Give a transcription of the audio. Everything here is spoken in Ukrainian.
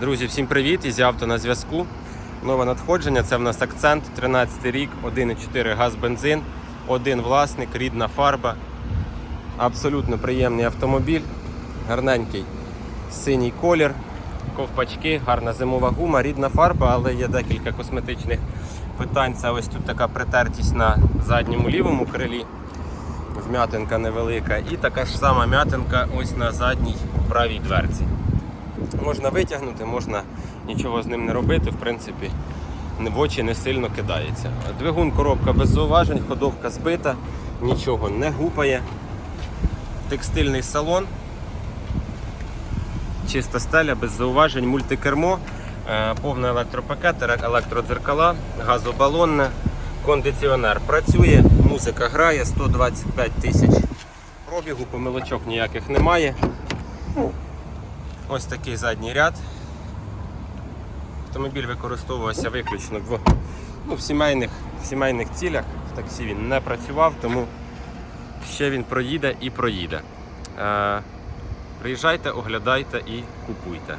Друзі, всім привіт! Ізі авто на зв'язку. Нове надходження. Це в нас акцент, 13 рік, 1,4 газ бензин, один власник, рідна фарба. Абсолютно приємний автомобіль, гарненький синій колір, ковпачки, гарна зимова гума, рідна фарба, але є декілька косметичних питань. Це ось тут така притертість на задньому лівому крилі. Вм'ятинка невелика. І така ж сама м'ятинка ось на задній правій дверці. Можна витягнути, можна нічого з ним не робити, в принципі, в очі не сильно кидається. Двигун, коробка без зауважень, ходовка збита, нічого не гупає. Текстильний салон, чиста стеля, без зауважень, мультикермо, е, повний електропакет, електродзеркала, газобалонне, кондиціонер працює, музика грає, 125 тисяч пробігу, помилочок ніяких немає. Ось такий задній ряд. Автомобіль використовувався виключно в, ну, в, сімейних, в сімейних цілях. В таксі він не працював, тому ще він проїде і проїде. Е, приїжджайте, оглядайте і купуйте.